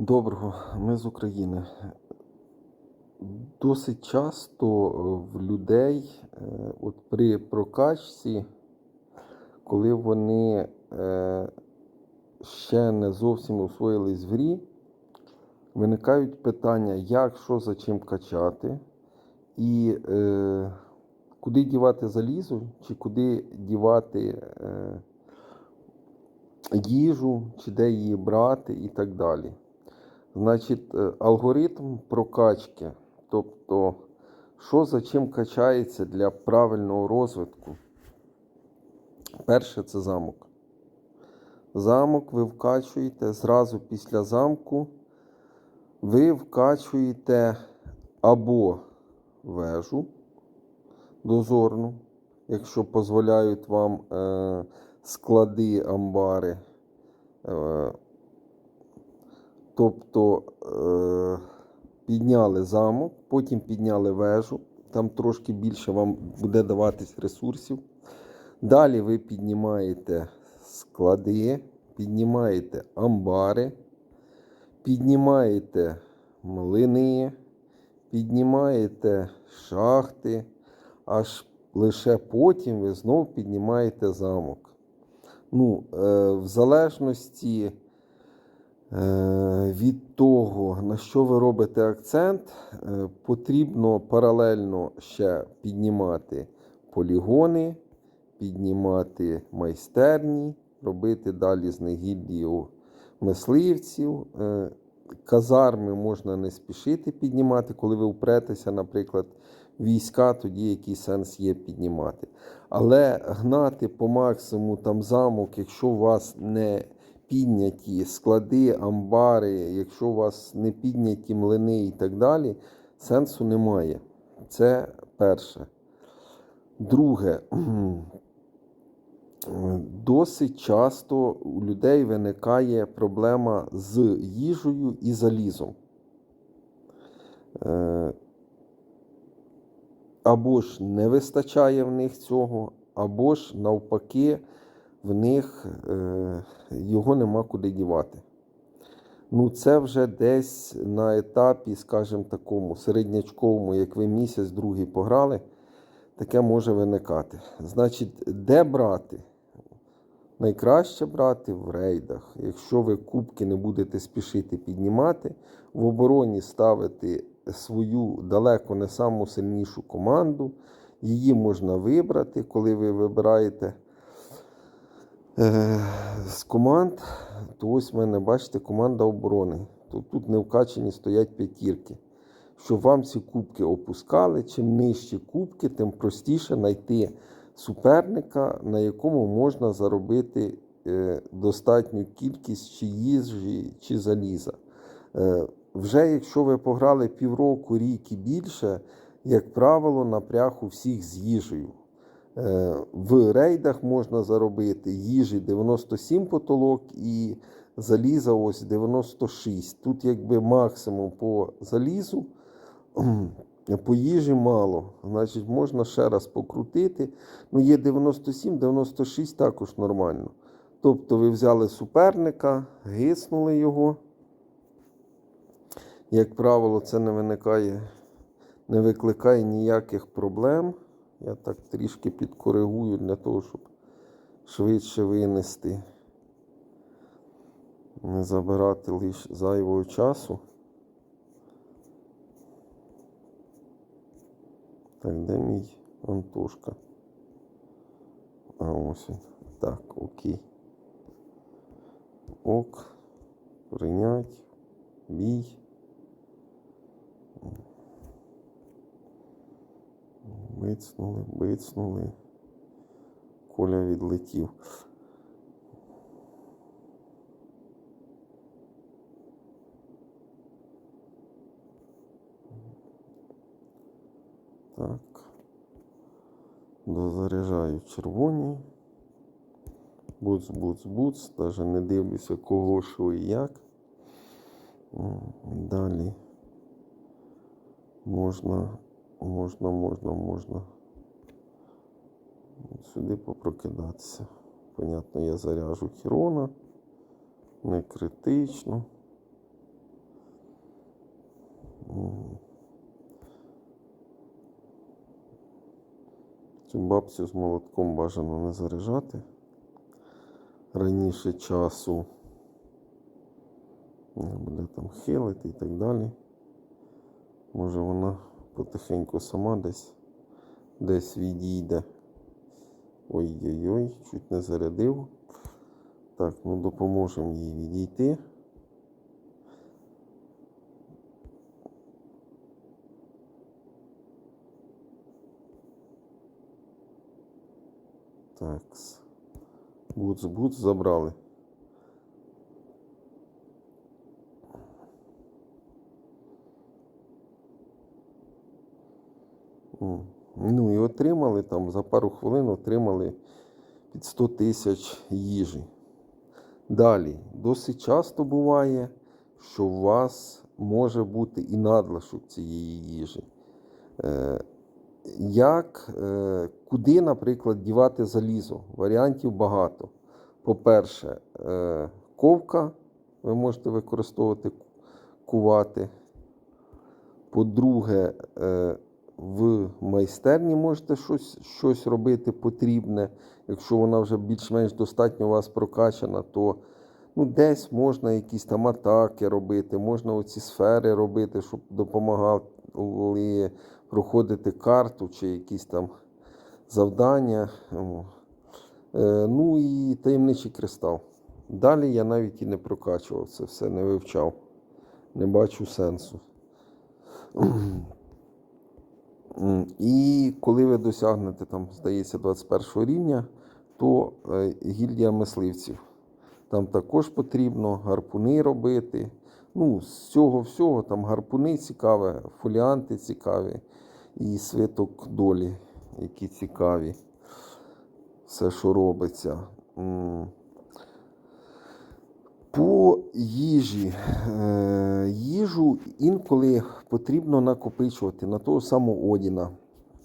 Доброго, ми з України. Досить часто е, в людей е, от при прокачці, коли вони е, ще не зовсім освоїлись в грі, виникають питання, як, що, за чим качати, і куди дівати залізо, чи куди дівати їжу, чи де її брати і так далі. Значить, е, алгоритм прокачки, тобто, що за чим качається для правильного розвитку. Перше це замок. Замок ви вкачуєте зразу після замку. Ви вкачуєте або вежу дозорну, якщо дозволяють вам е, склади, амбари. Тобто е, підняли замок, потім підняли вежу, там трошки більше вам буде даватись ресурсів. Далі ви піднімаєте склади, піднімаєте амбари, піднімаєте млини, піднімаєте шахти, аж лише потім ви знов піднімаєте замок. Ну, е, В залежності. Е, Від того, на що ви робите акцент, е, потрібно паралельно ще піднімати полігони, піднімати майстерні, робити далі з них мисливців. Е, Казарми можна не спішити піднімати, коли ви впретеся, наприклад, війська, тоді який сенс є піднімати. Але гнати по максимуму там замок, якщо у вас не підняті склади, амбари, якщо у вас не підняті млини і так далі, сенсу немає. Це перше. Друге, досить часто у людей виникає проблема з їжею і залізом. Е, Або ж не вистачає в них цього, або ж навпаки в них е, його нема куди дівати. Ну, це вже десь на етапі, скажімо такому, середнячковому, як ви місяць, другий пограли, таке може виникати. Значить, де брати? Найкраще брати в рейдах. Якщо ви кубки не будете спішити піднімати, в обороні ставити свою далеко не саму сильнішу команду. Її можна вибрати, коли ви вибираєте. Е, з команд, то ось в мене, бачите, команда оборони. Тут, тут не вкачені стоять п'ятірки. Щоб вам ці кубки опускали, чим нижчі кубки, тим простіше знайти суперника, на якому можна заробити е, достатню кількість чи їжі, чи заліза. Е, вже якщо ви пограли півроку, рік і більше, як правило, напряг у всіх з їжею. Е, в рейдах можна заробити їжі 97 потолок і заліза ось 96. Тут якби максимум по залізу, по їжі мало. Значить, можна ще раз покрутити. Ну, є 97, 96 також нормально. Тобто ви взяли суперника, гиснули його. Як правило, це не виникає, не викликає ніяких проблем. Я так трішки підкоригую для того, щоб швидше винести, не забирати лише зайвого часу. Так, де мій Антошка? А ось він. Так, окей. Ок. Прийнять. Бій. Бицнули, бицнули. Коля відлетів. Так. Дозаряджаю червоні. Буц, буц, буц. Даже не дивлюся, кого що і як. Далі можна можна, можна, можна сюди попрокидатися. Понятно, я заряжу Хірона. Не критично. Цю бабцю з молотком бажано не заряджати раніше часу. Буде там хилити і так далі. Може вона потихеньку сама десь десь відійде. Ой-ой-ой, чуть не зарядив. Так, ну допоможемо їй відійти. Так. Буц, буц забрали. М. Ну і отримали там за пару хвилин отримали під 100 тисяч їжі. Далі, досить часто буває, що у вас може бути і надлишок цієї їжі. Е, як, е, куди, наприклад, дівати залізо? Варіантів багато. По-перше, е, ковка ви можете використовувати кувати. По-друге, в майстерні можете щось, щось робити потрібне. Якщо вона вже більш-менш достатньо у вас прокачана, то ну, десь можна якісь там атаки робити, можна оці сфери робити, щоб допомагали проходити карту чи якісь там завдання. Е, Ну і таємничий кристал. Далі я навіть і не прокачував це все, не вивчав. Не бачу сенсу. І коли ви досягнете там, здається, 21 рівня, то е, гільдія мисливців. Там також потрібно гарпуни робити. Ну, з цього всього там гарпуни цікаві, фоліанти цікаві і свиток долі, які цікаві. Все, що робиться. Їжі. Е, Їжу інколи потрібно накопичувати на того самого Одіна.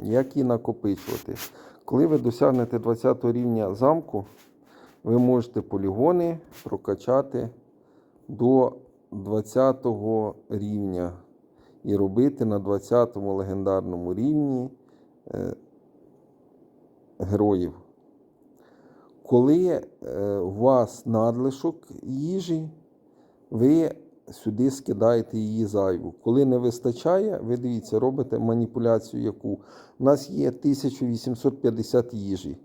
Як її накопичувати? Коли ви досягнете 20 рівня замку, ви можете полігони прокачати до 20 рівня і робити на 20 легендарному рівні е, героїв. Коли е, у вас надлишок їжі, ви сюди скидаєте її зайву. Коли не вистачає, ви дивіться, робите маніпуляцію, яку у нас є 1850 їжі.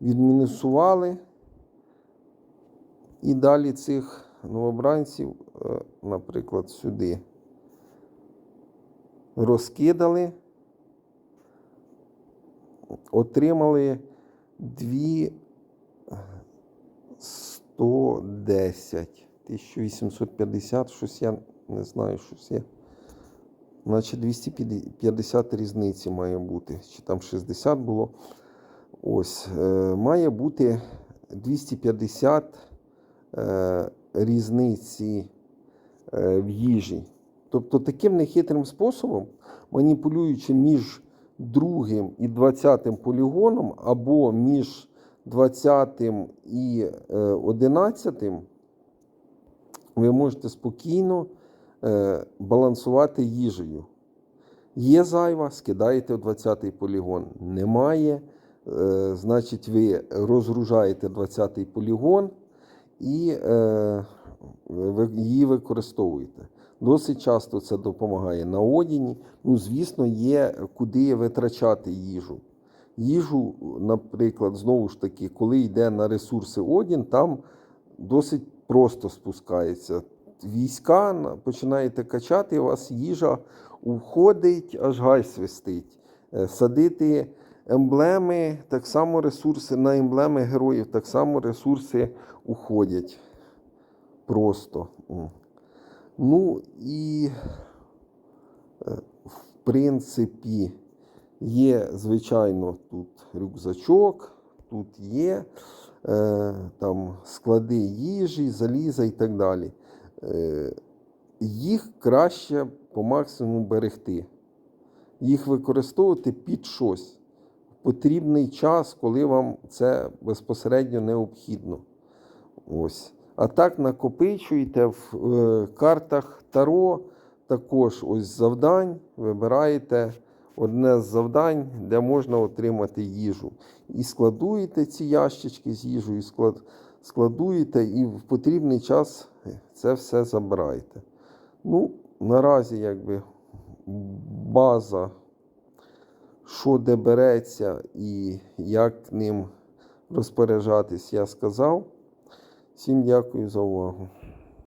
Відмінусували і далі цих новобранців, е, наприклад, сюди розкидали, отримали 2 110. 1850, щось я не знаю, щось є. Наче 250 різниці має бути. Чи там 60 було. Ось. Е, має бути 250 е, різниці е, в їжі. Тобто таким нехитрим способом, маніпулюючи між другим і 20 полігоном, або між 20 і е, 11, ви можете спокійно е, балансувати їжею. Є зайва, скидаєте в 20-й полігон. Немає, е, значить, ви розгружаєте 20-й полігон і е, її використовуєте. Досить часто це допомагає на одіні. Ну, звісно, є куди витрачати їжу. Їжу, наприклад, знову ж таки, коли йде на ресурси Одін, там досить просто спускається. Війська починаєте качати, у вас їжа уходить, аж гай свистить. Е, Садити емблеми, так само ресурси на емблеми героїв, так само ресурси уходять. Просто. Ну і, е, в принципі, є, звичайно, тут рюкзачок, тут є там склади їжі, заліза і так далі. Е, їх краще по максимуму берегти. Їх використовувати під щось в потрібний час, коли вам це безпосередньо необхідно. Ось. А так накопичуєте в е, картах Таро також ось завдань, вибираєте одне з завдань, де можна отримати їжу. І складуєте ці ящички з їжею, склад, складуєте і в потрібний час це все забираєте. Ну, наразі якби база, що де береться і як ним розпоряджатись, я сказав. Всім дякую за увагу.